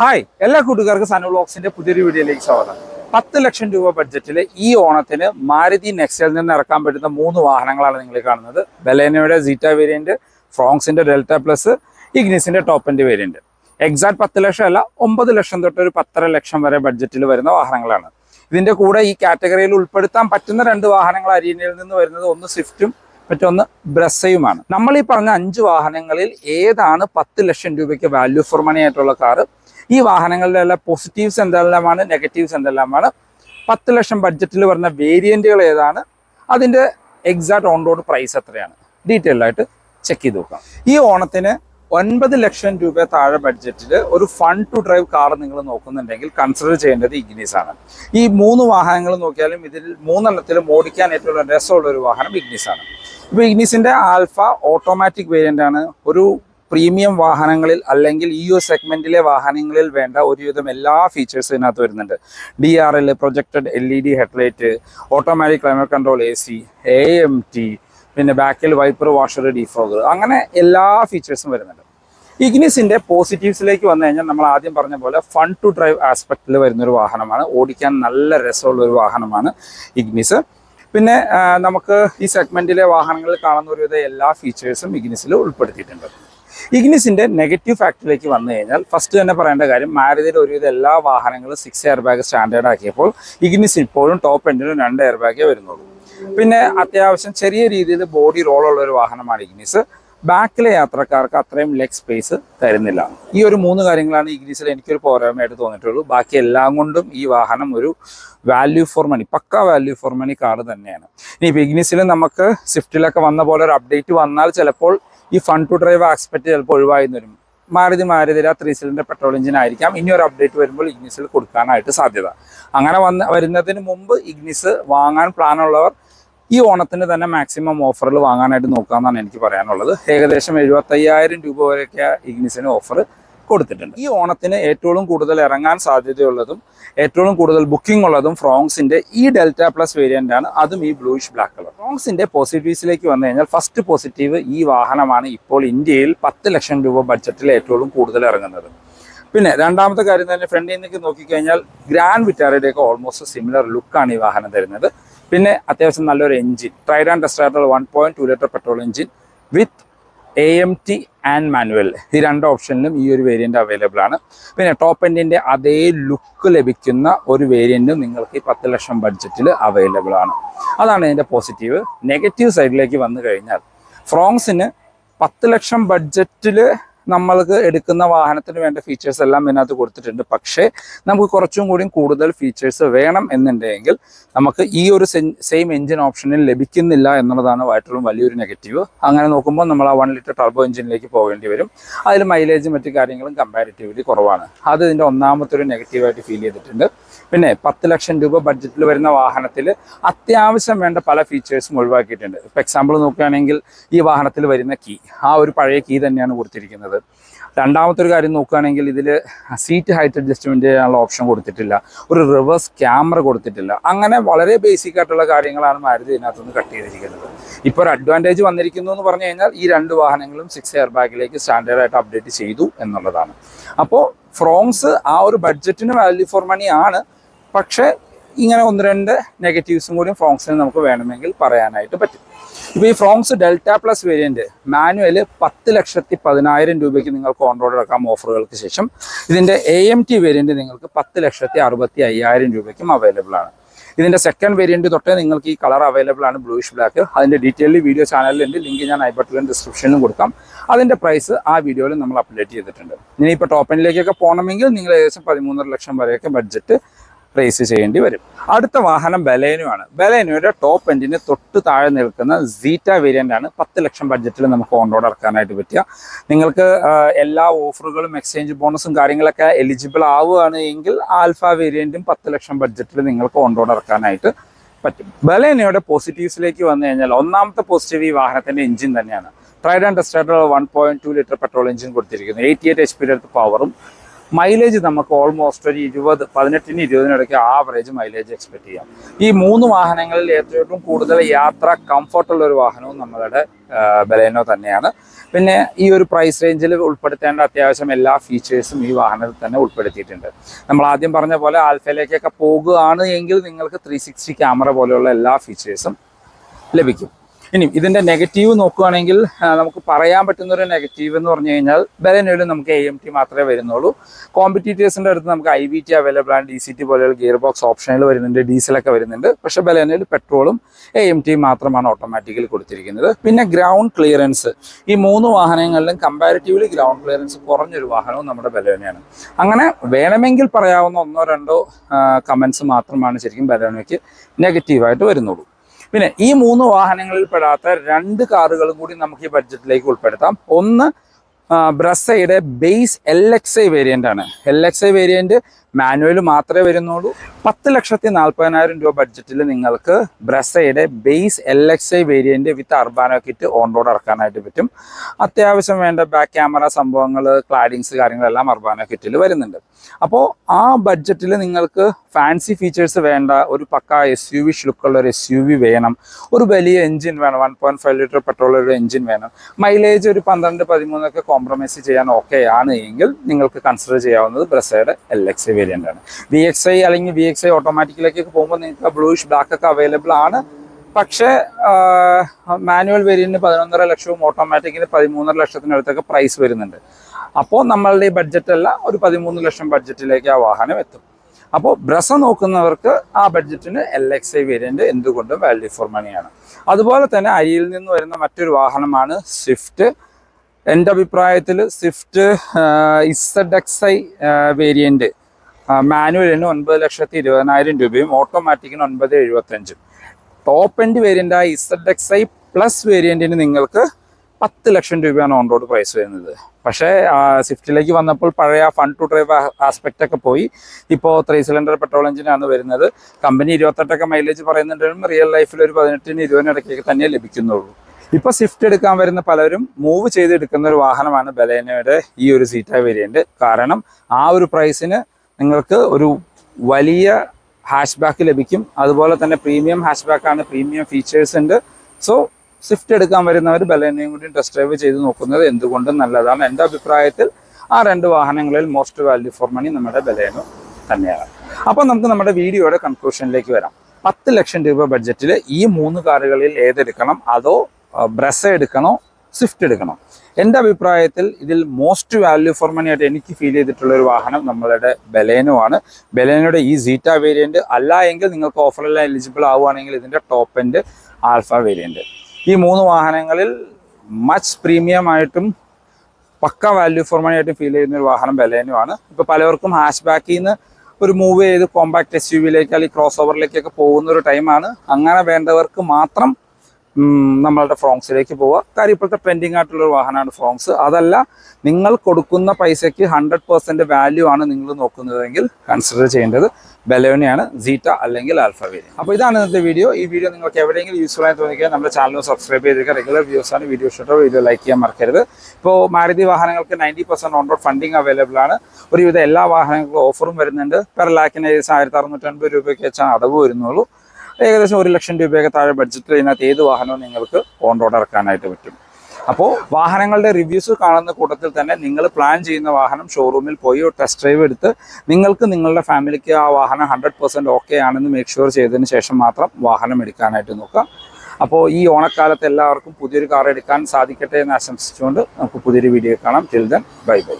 Hi എല്ലാ കൂട്ടുകാർക്കും സനു ബ്ലോക്സിന്റെ പുതിയൊരു വീഡിയോയിലേക്ക് സ്വാഗതം. പത്ത് ലക്ഷം രൂപ ബഡ്ജറ്റിൽ ഈ ഓണത്തിന് മാരുതി നെക്സൽ നിന്ന് ഇറക്കാൻ പറ്റുന്ന മൂന്ന് വാഹനങ്ങളാണ് നിങ്ങൾ കാണുന്നത്. ബലേനയുടെ സീറ്റ വേരിയന്റ് ഫ്രോങ്സിന്റെ ഡെൽറ്റ പ്ലസ് ഇഗ്നിസിന്റെ ടോപ്പ് എൻഡ് വേരിയന്റ് എക്സാക്ട് പത്ത് ലക്ഷം അല്ല ഒമ്പത് ലക്ഷം തൊട്ട് ഒരു പത്തര ലക്ഷം വരെ ബഡ്ജറ്റിൽ വരുന്ന വാഹനങ്ങളാണ്. ഇതിന്റെ കൂടെ ഈ കാറ്റഗറിയിൽ ഉൾപ്പെടുത്താൻ പറ്റുന്ന രണ്ട് വാഹനങ്ങൾ അരീനയിൽ നിന്ന് വരുന്നത് ഒന്ന് സ്വിഫ്റ്റും മറ്റൊന്ന് ബ്രസയുമാണ് നമ്മൾ ഈ പറഞ്ഞ അഞ്ച് വാഹനങ്ങളിൽ ഏതാണ് പത്ത് ലക്ഷം രൂപയ്ക്ക് വാല്യൂ ഫോർ മണി ആയിട്ടുള്ള കാറ്? ഈ വാഹനങ്ങളുടെ എല്ലാം പോസിറ്റീവ്സ് എന്തെല്ലാമാണ് നെഗറ്റീവ്സ് എന്തെല്ലാമാണ്? പത്ത് ലക്ഷം ബഡ്ജറ്റിൽ വരുന്ന വേരിയന്റുകൾ ഏതാണ്? അതിന്റെ എക്സാക്ട് ഓൺ റോഡ് പ്രൈസ് എത്രയാണ്? ഡീറ്റെയിൽ ആയിട്ട് ചെക്ക് ചെയ്ത് നോക്കാം. ഈ ഓണത്തിന് ഒൻപത് ലക്ഷം രൂപ താഴെ ബഡ്ജറ്റിൽ ഒരു ഫൺ ടു ഡ്രൈവ് കാർ നിങ്ങൾ നോക്കുന്നുണ്ടെങ്കിൽ കൺസിഡർ ചെയ്യേണ്ടത് ഇഗ്നീസ് ആണ് ഈ മൂന്ന് വാഹനങ്ങൾ നോക്കിയാലും ഇതിൽ മൂന്നെണ്ണത്തിലും ഓടിക്കാൻ ഏറ്റവും രസമുള്ള ഒരു വാഹനം ഇഗ്നീസ് ആണ് ഇപ്പോൾ ഇഗ്നീസിന്റെ ആൽഫ ഓട്ടോമാറ്റിക് വേരിയന്റ് ആണ്. ഒരു പ്രീമിയം വാഹനങ്ങളിൽ അല്ലെങ്കിൽ ഈ ഒരു സെഗ്മെന്റിലെ വാഹനങ്ങളിൽ വേണ്ട ഒരുവിധം എല്ലാ ഫീച്ചേഴ്സും ഇതിനകത്ത് വരുന്നുണ്ട്. D R L projected L E D headlight automatic climate control A C A M T പിന്നെ ബാക്കിൽ വൈപ്പർ വാഷർ ഡിഫോഗർ അങ്ങനെ എല്ലാ ഫീച്ചേഴ്സും വരുന്നുണ്ട്. ഇഗ്നിസിന്റെ പോസിറ്റീവ്സിലേക്ക് വന്നു കഴിഞ്ഞാൽ നമ്മൾ ആദ്യം പറഞ്ഞ പോലെ ഫൺ ടു ഡ്രൈവ് ആസ്പെക്റ്റിൽ വരുന്ന ഒരു വാഹനമാണ്. ഓടിക്കാൻ നല്ല രസമുള്ള ഒരു വാഹനമാണ് ഇഗ്നിസ് പിന്നെ നമുക്ക് ഈ സെഗ്മെന്റിലെ വാഹനങ്ങളിൽ കാണുന്ന ഒരുവിധ എല്ലാ ഫീച്ചേഴ്സും ഇഗ്നിസിൽ ഉൾപ്പെടുത്തിയിട്ടുണ്ട്. ഇഗ്നിസിന്റെ നെഗറ്റീവ് ഫാക്ടറിലേക്ക് വന്നു കഴിഞ്ഞാൽ ഫസ്റ്റ് തന്നെ പറയേണ്ട കാര്യം മാരുതിയുടെ ഒരുവിധ എല്ലാ വാഹനങ്ങളും സിക്സ് എയർ ബാഗ് സ്റ്റാൻഡേർഡ് ആക്കിയപ്പോൾ ഇഗ്നിസ് ഇപ്പോഴും ടോപ്പ് എൻഡിനും രണ്ട് എയർ ബാഗേ വരുന്നുള്ളൂ. പിന്നെ അത്യാവശ്യം ചെറിയ രീതിയിൽ ബോഡി റോളുള്ള ഒരു വാഹനമാണ് ഇഗ്നിസ് ബാക്കിലെ യാത്രക്കാർക്ക് അത്രയും ലെഗ് സ്പേസ് തരുന്നില്ല. ഈ ഒരു മൂന്ന് കാര്യങ്ങളാണ് ഇഗ്നിസിൽ എനിക്കൊരു പോരായ്മയായിട്ട് തോന്നിയിട്ടുള്ളൂ ബാക്കി എല്ലാം കൊണ്ടും ഈ വാഹനം ഒരു value for money pukka value for money car തന്നെയാണ്. ഇനി ഇഗ്നിസിൽ നമുക്ക് സ്വിഫ്റ്റിലൊക്കെ വന്ന പോലെ ഒരു അപ്ഡേറ്റ് വന്നാൽ ചിലപ്പോൾ ഈ ഫൺ ടു ഡ്രൈവ് ആസ്പെക്ട് ചിലപ്പോൾ ഒഴിവായി വരും. മാരുതി മാരുതിര ത്രീ സിലിണ്ടർ പെട്രോൾ എഞ്ചിൻ ആയിരിക്കാം. ഇനി ഒരു അപ്ഡേറ്റ് വരുമ്പോൾ ഇഗ്നിസിൽ കൊടുക്കാനായിട്ട് സാധ്യത. അങ്ങനെ വന്ന് വരുന്നതിന് മുമ്പ് ഇഗ്നിസ് വാങ്ങാൻ പ്ലാനുള്ളവർ ഈ ഓണത്തിന് തന്നെ മാക്സിമം ഓഫറിൽ വാങ്ങാനായിട്ട് നോക്കാമെന്നാണ് എനിക്ക് പറയാനുള്ളത്. ഏകദേശം എഴുപത്തയ്യായിരം രൂപ വരെയൊക്കെ ഇഗ്നിസിന് ഓഫർ കൊടുത്തിട്ടുണ്ട്. ഈ ഓണത്തിന് ഏറ്റവും കൂടുതൽ ഇറങ്ങാൻ സാധ്യതയുള്ളതും ഏറ്റവും കൂടുതൽ ബുക്കിംഗ് ഉള്ളതും ഫ്രോങ്സിന്റെ ഈ ഡെൽറ്റ പ്ലസ് വേരിയന്റ് ആണ്. അതും ഈ ബ്ലൂയിഷ് ബ്ലാക്ക് കളർ ഫ്രോങ്സിന്റെ പോസിറ്റീവ്സിലേക്ക് വന്നു കഴിഞ്ഞാൽ ഫസ്റ്റ് പോസിറ്റീവ് ഈ വാഹനമാണ് ഇപ്പോൾ ഇന്ത്യയിൽ പത്ത് ലക്ഷം രൂപ ബഡ്ജറ്റിൽ ഏറ്റവും കൂടുതൽ ഇറങ്ങുന്നത്. പിന്നെ രണ്ടാമത്തെ കാര്യം തന്നെ ഫ്രണ്ടിൽ നിന്നൊക്കെ നോക്കിക്കഴിഞ്ഞാൽ ഗ്രാൻഡ് വിറ്റാരയുടെയൊക്കെ ഓൾമോസ്റ്റ് സിമിലർ ലുക്കാണ് ഈ വാഹനം തരുന്നത്. പിന്നെ അത്യാവശ്യം നല്ലൊരു engine tried and tested one point two litre petrol engine with A M T and manual ഈ രണ്ട് ഓപ്ഷനിലും ഈ ഒരു വേരിയന്റ് അവൈലബിൾ ആണ്. പിന്നെ ടോപ്പ് എൻഡിന്റെ അതേ ലുക്ക് ലഭിക്കുന്ന ഒരു വേരിയന്റും നിങ്ങൾക്ക് ഈ പത്ത് ലക്ഷം ബഡ്ജറ്റിൽ അവൈലബിൾ ആണ്. അതാണ് ഇതിന്റെ പോസിറ്റീവ് നെഗറ്റീവ് സൈഡിലേക്ക് വന്നു കഴിഞ്ഞാൽ ഫ്രോങ്സിന് പത്ത് ലക്ഷം ബഡ്ജറ്റിൽ നമ്മൾക്ക് എടുക്കുന്ന വാഹനത്തിന് വേണ്ട ഫീച്ചേഴ്സ് എല്ലാം ഇതിനകത്ത് കൊടുത്തിട്ടുണ്ട്. പക്ഷേ നമുക്ക് കുറച്ചും കൂടി കൂടുതൽ ഫീച്ചേഴ്സ് വേണം എന്നുണ്ടെങ്കിൽ നമുക്ക് ഈ ഒരു സെയിം എഞ്ചിൻ ഓപ്ഷനിൽ ലഭിക്കുന്നില്ല എന്നുള്ളതാണ് ഏറ്റവും വലിയൊരു നെഗറ്റീവ് അങ്ങനെ നോക്കുമ്പോൾ നമ്മൾ ആ വൺ ലിറ്റർ ടർബോ എഞ്ചിനിലേക്ക് പോകേണ്ടി വരും. അതിൽ മൈലേജും മറ്റു കാര്യങ്ങളും കമ്പാരിറ്റീവ്ലി കുറവാണ്. അത് ഇതിന്റെ ഒന്നാമത്തെ ഒരു നെഗറ്റീവായിട്ട് ഫീൽ ചെയ്തിട്ടുണ്ട്. പിന്നെ പത്ത് ലക്ഷം രൂപ ബഡ്ജറ്റിൽ വരുന്ന വാഹനത്തിൽ അത്യാവശ്യം വേണ്ട പല ഫീച്ചേഴ്സും ഒഴിവാക്കിയിട്ടുണ്ട്. ഇപ്പോൾ എക്സാമ്പിൾ നോക്കുകയാണെങ്കിൽ ഈ വാഹനത്തിൽ വരുന്ന കീ ആ ഒരു പഴയ കീ തന്നെയാണ് കൊടുത്തിരിക്കുന്നത്. രണ്ടാമത്തെ ഒരു കാര്യം നോക്കുകയാണെങ്കിൽ ഇതിൽ സീറ്റ് ഹൈറ്റ് അഡ്ജസ്റ്റ്മെന്റ് ചെയ്യാനുള്ള ഓപ്ഷൻ കൊടുത്തിട്ടില്ല. ഒരു റിവേഴ്സ് ക്യാമറ കൊടുത്തിട്ടില്ല. അങ്ങനെ വളരെ ബേസിക് ആയിട്ടുള്ള കാര്യങ്ങളാണ് മാരുതി ഇതിനകത്തുനിന്ന് കട്ട് ചെയ്തിരിക്കുന്നത്. ഇപ്പോൾ ഒരു അഡ്വാന്റേജ് വന്നിരിക്കുന്നു എന്ന് പറഞ്ഞു കഴിഞ്ഞാൽ ഈ രണ്ട് വാഹനങ്ങളും സിക്സ് എയർ ബാഗിലേക്ക് സ്റ്റാൻഡേർഡായിട്ട് അപ്ഡേറ്റ് ചെയ്തു എന്നുള്ളതാണ്. അപ്പോൾ ഫ്രോങ്സ് ആ ഒരു ബഡ്ജറ്റിന് വാല്യൂ ഫോർ മണി ആണ്. പക്ഷേ ഇങ്ങനെ ഒന്ന് രണ്ട് നെഗറ്റീവ്സും കൂടി ഫ്രോങ്സിന് നമുക്ക് വേണമെങ്കിൽ പറയാനായിട്ട് പറ്റും. ഇപ്പോൾ ഈ Fronx Delta plus variant manual പത്ത് ലക്ഷത്തി പതിനായിരം രൂപയ്ക്ക് നിങ്ങൾക്ക് ഓൺ റോഡ് ഓഫറുകൾക്ക് ശേഷം. ഇതിന്റെ എ എം ടി വേരിയന്റ് നിങ്ങൾക്ക് പത്ത് ലക്ഷത്തി അറുപത്തി അയ്യായിരം രൂപയ്ക്കും അവൈലബിൾ ആണ്. ഇതിന്റെ സെക്കൻഡ് വേരിയന്റ് തൊട്ടേ നിങ്ങൾക്ക് ഈ കളർ അവൈലബിൾ ആണ് ബ്ലൂയിഷ് ബ്ലാക്ക് അതിന്റെ ഡീറ്റെയിൽ വീഡിയോ ചാനലിലുണ്ട് ലിങ്ക് ഞാൻ ഐ ബട്ടണിലും ഡിസ്ക്രിപ്ഷനിലും കൊടുക്കാം. അതിന്റെ പ്രൈസ് ആ വീഡിയോയിൽ നമ്മൾ അപ്ഡേറ്റ് ചെയ്തിട്ടുണ്ട്. ഇനി ഇപ്പോൾ ടോപ്പനിലേക്കൊക്കെ പോകണമെങ്കിൽ നിങ്ങൾ ഏകദേശം പതിമൂന്നര ലക്ഷം വരെയൊക്കെ ബഡ്ജറ്റ് റേസ് ചെയ്യേണ്ടി വരും. അടുത്ത വാഹനം ബലേനുവാണ്. ബലേനുവിന്റെ ടോപ്പ് എൻഡിന് തൊട്ട് താഴെ നിൽക്കുന്ന സീറ്റ വേരിയന്റ് ആണ് പത്ത് ലക്ഷം ബഡ്ജറ്റിൽ നമുക്ക് ഓൺ റോഡ് ഇറക്കാനായിട്ട് പറ്റുക. നിങ്ങൾക്ക് എല്ലാ ഓഫറുകളും എക്സ്ചേഞ്ച് ബോണസും കാര്യങ്ങളൊക്കെ എലിജിബിൾ ആവുകയാണ് എങ്കിൽ ആൽഫ വേരിയന്റും പത്ത് ലക്ഷം ബഡ്ജറ്റിൽ നിങ്ങൾക്ക് ഓൺ റോഡ് ഇറക്കാനായിട്ട് പറ്റും. ബലേനയുടെ പോസിറ്റീവ്സിലേക്ക് വന്നു കഴിഞ്ഞാൽ ഒന്നാമത്തെ പോസിറ്റീവ് ഈ വാഹനത്തിന്റെ എഞ്ചിൻ തന്നെയാണ്. Tried and tested one point two litre petrol engine കൊടുത്തിരിക്കുന്നു. എയ്റ്റി എയ്റ്റ് എച്ച് പി പവറും മൈലേജ് നമുക്ക് ഓൾമോസ്റ്റ് ഒരു ഇരുപത് പതിനെട്ടിന് ഇരുപതിനിടയ്ക്ക് ആവറേജ് മൈലേജ് എക്സ്പെക്ട് ചെയ്യാം. ഈ മൂന്ന് വാഹനങ്ങളിൽ ഏറ്റവും കൂടുതൽ യാത്ര കംഫർട്ടുള്ള ഒരു വാഹനവും നമ്മളുടെ ബലേനോ തന്നെയാണ്. പിന്നെ ഈ ഒരു പ്രൈസ് റേഞ്ചിൽ ഉൾപ്പെടുത്തേണ്ട അത്യാവശ്യം എല്ലാ ഫീച്ചേഴ്സും ഈ വാഹനത്തിൽ തന്നെ ഉൾപ്പെടുത്തിയിട്ടുണ്ട്. നമ്മൾ ആദ്യം പറഞ്ഞ പോലെ ആൽഫയിലേക്കൊക്കെ പോകുകയാണ് എങ്കിൽ നിങ്ങൾക്ക് ത്രീ സിക്സ്റ്റി ക്യാമറ പോലെയുള്ള എല്ലാ ഫീച്ചേഴ്സും ലഭിക്കും. ഇനി ഇതിന്റെ നെഗറ്റീവ് നോക്കുകയാണെങ്കിൽ നമുക്ക് പറയാൻ പറ്റുന്ന ഒരു നെഗറ്റീവ് എന്ന് പറഞ്ഞു കഴിഞ്ഞാൽ ബലനോയിൽ നമുക്ക് എ എം ടി മാത്രമേ വരുന്നുള്ളൂ. കോമ്പറ്റീറ്റേഴ്സിന്റെ അടുത്ത് നമുക്ക് ഐ വി ടി അവൈലബിൾ ആണ് ഡി സി ടി പോലെയുള്ള ഗിയർ ബോക്സ് ഓപ്ഷനുകൾ വരുന്നുണ്ട് ഡീസലൊക്കെ വരുന്നുണ്ട്. പക്ഷേ ബലനോയിൽ പെട്രോളും എ എം ടി മാത്രമാണ് ഓട്ടോമാറ്റിക്കലി കൊടുത്തിരിക്കുന്നത്. പിന്നെ ഗ്രൗണ്ട് ക്ലിയറൻസ് ഈ മൂന്ന് വാഹനങ്ങളിലും കമ്പാരിറ്റീവ്ലി ഗ്രൗണ്ട് ക്ലിയറൻസ് കുറഞ്ഞൊരു വാഹനവും നമ്മുടെ ബലോനയാണ് അങ്ങനെ വേണമെങ്കിൽ പറയാവുന്ന ഒന്നോ രണ്ടോ കമൻസ് മാത്രമാണ് ശരിക്കും ബലോനയ്ക്ക് നെഗറ്റീവായിട്ട് വരുന്നുള്ളൂ. പിന്നെ ഈ മൂന്ന് വാഹനങ്ങളിൽ പെടാത്ത രണ്ട് കാറുകളും കൂടി നമുക്ക് ഈ ബഡ്ജറ്റിലേക്ക് ഉൾപ്പെടുത്താം. ഒന്ന് ബ്രസയുടെ base L X I variant ആണ്. L X I variant manual മാത്രമേ വരുന്നുള്ളൂ. പത്ത് ലക്ഷത്തി നാൽപ്പതിനായിരം രൂപ ബഡ്ജറ്റിൽ നിങ്ങൾക്ക് ബ്രസയുടെ base L X I variant with Urbano kit on road ഇറക്കാനായിട്ട് പറ്റും. അത്യാവശ്യം വേണ്ട ബാക്ക് ക്യാമറ സംഭവങ്ങൾ ക്ലാഡിങ്സ് കാര്യങ്ങളെല്ലാം അർബാനോ കിറ്റിൽ വരുന്നുണ്ട്. അപ്പോൾ ആ ബഡ്ജറ്റിൽ നിങ്ങൾക്ക് ഫാൻസി ഫീച്ചേഴ്സ് വേണ്ട ഒരു പക്ക എസ് യു വി ഷുക്കുള്ള ഒരു എസ് യു വി വേണം ഒരു വലിയ എഞ്ചിൻ വേണം one point five litre petrol ഒരു എഞ്ചിൻ വേണം മൈലേജ് ഒരു പന്ത്രണ്ട് പതിമൂന്നൊക്കെ കോംപ്രമൈസ് ചെയ്യാൻ ഓക്കെ ആണ് എങ്കിൽ നിങ്ങൾക്ക് കൺസിഡർ ചെയ്യാവുന്നത് ബ്രസയുടെ എൽ എക്സ് ഐ വേരിയന്റ് ആണ്. വി എക്സ് ഐ അല്ലെങ്കിൽ വി എക്സ് ഐ ഓട്ടോമാറ്റിക്കിലേക്കൊക്കെ പോകുമ്പോൾ നിങ്ങൾക്ക് ബ്ലൂയിഷ് ബ്ലാക്ക് ഒക്കെ അവൈലബിൾ ആണ്. പക്ഷേ മാനുവൽ വേരിയന്റിന് പതിനൊന്നര ലക്ഷവും ഓട്ടോമാറ്റിക്കിന് പതിമൂന്നര ലക്ഷത്തിനടുത്തൊക്കെ പ്രൈസ് വരുന്നുണ്ട്. അപ്പോൾ നമ്മളുടെ ഈ ബഡ്ജറ്റ് അല്ല ഒരു പതിമൂന്ന് ലക്ഷം ബഡ്ജറ്റിലേക്ക് ആ വാഹനം എത്തും. അപ്പോൾ ബ്രസ നോക്കുന്നവർക്ക് ആ ബഡ്ജറ്റിന് എൽ എക്സ് ഐ വേരിയന്റ് എന്തുകൊണ്ടും വാല്യൂ ഫോർ മണിയാണ് അതുപോലെ തന്നെ അരിയിൽ നിന്ന് വരുന്ന മറ്റൊരു വാഹനമാണ് സ്വിഫ്റ്റ് എന്റെ അഭിപ്രായത്തിൽ Swift Z X I variant മാനുവലിന് ഒൻപത് ലക്ഷത്തി ഇരുപതിനായിരം രൂപയും ഓട്ടോമാറ്റിക്കിന് ഒൻപത് എഴുപത്തഞ്ചും ടോപ്പ് എൻഡ് വേരിയന്റ് ആ ഇസഡ് എക്സ് ഐ പ്ലസ് വേരിയന്റിന് നിങ്ങൾക്ക് പത്ത് ലക്ഷം രൂപയാണ് ഓൺ റോഡ് പ്രൈസ് വരുന്നത്. പക്ഷേ സ്വിഫ്റ്റിലേക്ക് വന്നപ്പോൾ പഴയ ഫൺ ടു ഡ്രൈവ് ആസ്പെക്റ്റ് ഒക്കെ പോയി. ഇപ്പോൾ ത്രീ സിലിണ്ടർ പെട്രോൾ എഞ്ചിനാണ് വരുന്നത്. കമ്പനി ഇരുപത്തെട്ടൊക്കെ മൈലേജ് പറയുന്നുണ്ടെങ്കിലും റിയൽ ലൈഫിൽ ഒരു പതിനെട്ടിന് ഇരുപതിന് ഇടയ്ക്കൊക്കെ തന്നെ ലഭിക്കുന്നുള്ളൂ. ഇപ്പോൾ സ്വിഫ്റ്റ് എടുക്കാൻ വരുന്ന പലരും മൂവ് ചെയ്തെടുക്കുന്ന ഒരു വാഹനമാണ് ബലേനയുടെ ഈ ഒരു സീറ്റ വേരിയന്റ് കാരണം ആ ഒരു പ്രൈസിന് നിങ്ങൾക്ക് ഒരു വലിയ ഹാഷ് ബാക്ക് ലഭിക്കും. അതുപോലെ തന്നെ പ്രീമിയം ഹാഷ് ബാക്ക് ആണ് പ്രീമിയം ഫീച്ചേഴ്സ് ഉണ്ട്. സോ സ്വിഫ്റ്റ് എടുക്കാൻ വരുന്നവർ ബലേനയും കൂടി ടെസ്റ്റ് ഡ്രൈവ് ചെയ്ത് നോക്കുന്നത് എന്തുകൊണ്ടും നല്ലതാണ് എന്റെ അഭിപ്രായത്തിൽ ആ രണ്ട് വാഹനങ്ങളിൽ മോസ്റ്റ് വാല്യൂ ഫോർ മണി നമ്മുടെ ബലേനോ തന്നെയാണ്. അപ്പോൾ നമുക്ക് നമ്മുടെ വീഡിയോയുടെ കൺക്ലൂഷനിലേക്ക് വരാം. പത്ത് ലക്ഷം രൂപ ബഡ്ജറ്റിൽ ഈ മൂന്ന് കാറുകളിൽ ഏതെടുക്കണം? അതോ ബ്രസ് എടുക്കണോ? സ്വിഫ്റ്റ് എടുക്കണം. എന്റെ അഭിപ്രായത്തിൽ ഇതിൽ മോസ്റ്റ് വാല്യൂ ഫോർ മണി ആയിട്ട് എനിക്ക് ഫീൽ ചെയ്തിട്ടുള്ള ഒരു വാഹനം നമ്മളുടെ ബലേനോ ആണ്. ബലേനോയുടെ ഈ സീറ്റ വേരിയന്റ് അല്ല എങ്കിൽ നിങ്ങൾക്ക് ഓഫറെല്ലാം എലിജിബിൾ ആവുകയാണെങ്കിൽ ഇതിന്റെ ടോപ്പ് എൻഡ് ആൽഫ വേരിയന്റ് ഈ മൂന്ന് വാഹനങ്ങളിൽ മച്ച് പ്രീമിയം ആയിട്ടും പക്ക വാല്യൂ ഫോർ മണി ആയിട്ട് ഫീൽ ചെയ്യുന്ന ഒരു വാഹനം ബലേനോ ആണ്. ഇപ്പോൾ പലവർക്കും ഹാഷ് ബാക്കിൽ നിന്ന് ഒരു മൂവ് ചെയ്ത് കോമ്പാക്ട് എസ് യു വിയിലേക്ക് അല്ലെങ്കിൽ ക്രോസ് ഓവറിലേക്കൊക്കെ പോകുന്ന ഒരു ടൈമാണ് അങ്ങനെ വേണ്ടവർക്ക് മാത്രം നമ്മളുടെ ഫ്രോങ്സിലേക്ക് പോവുക. കാര്യം ഇപ്പോഴത്തെ ട്രെൻഡിങ് ആയിട്ടുള്ള ഒരു വാഹനമാണ് ഫ്രോങ്സ്. അതല്ല നിങ്ങൾ കൊടുക്കുന്ന പൈസയ്ക്ക് ഹൺഡ്രഡ് പെർസെന്റ് വാല്യൂ ആണ് നിങ്ങൾ നോക്കുന്നതെങ്കിൽ കൺസിഡർ ചെയ്യേണ്ടത് ബലോനിയാണ് സീറ്റ അല്ലെങ്കിൽ ആൽഫ വേരിയൻ അപ്പോൾ ഇതാണ് ഇന്നത്തെ വീഡിയോ ഈ വീഡിയോ നിങ്ങൾക്ക് എവിടെയെങ്കിലും യൂസ്ഫുൾ ആയി തോന്നിക്കുക നമ്മുടെ ചാനൽ സബ്സ്ക്രൈബ് ചെയ്തിരിക്കുക. റെഗുലർ വ്യൂസ് ആണ്. വീഡിയോ ഇഷ്ടട്ടോ വീഡിയോ ലൈക്ക് ചെയ്യാൻ മറക്കരുത്. ഇപ്പോൾ മാരുതി വാഹനങ്ങൾക്ക് ninety percent on road funding available ആണ്. ഒരുവിധ എല്ലാ വാഹനങ്ങൾക്കും ഓഫറും വരുന്നുണ്ട്. പെർ ലാക്കിന് ഏകദേശം ആയിരത്തി അറുന്നൂറ്റൻപത് രൂപയ്ക്ക് വെച്ചാൽ അടവ് വരുന്നുള്ളൂ. ഏകദേശം ഒരു ലക്ഷം രൂപയൊക്കെ താഴെ ബഡ്ജറ്റിൽ ഇതിനകത്ത് ഏത് വാഹനവും നിങ്ങൾക്ക് ഓൺ റോഡ് ഇറക്കാനായിട്ട് പറ്റും. അപ്പോൾ വാഹനങ്ങളുടെ റിവ്യൂസ് കാണുന്ന കൂട്ടത്തിൽ തന്നെ നിങ്ങൾ പ്ലാൻ ചെയ്യുന്ന വാഹനം ഷോറൂമിൽ പോയി ടെസ്റ്റ് ഡ്രൈവ് എടുത്ത് നിങ്ങൾക്ക് നിങ്ങളുടെ ഫാമിലിക്ക് ആ വാഹനം ഹൺഡ്രഡ് പെർസെന്റ് ഓക്കെ ആണെന്ന് മേക്ക് ഷുവർ ചെയ്തതിന് ശേഷം മാത്രം വാഹനം എടുക്കാനായിട്ട് നോക്കുക. അപ്പോൾ ഈ ഓണക്കാലത്ത് എല്ലാവർക്കും പുതിയൊരു കാർ എടുക്കാൻ സാധിക്കട്ടെ എന്ന് ആശംസിച്ചുകൊണ്ട് നമുക്ക് പുതിയൊരു വീഡിയോ കാണാം. Till then bye bye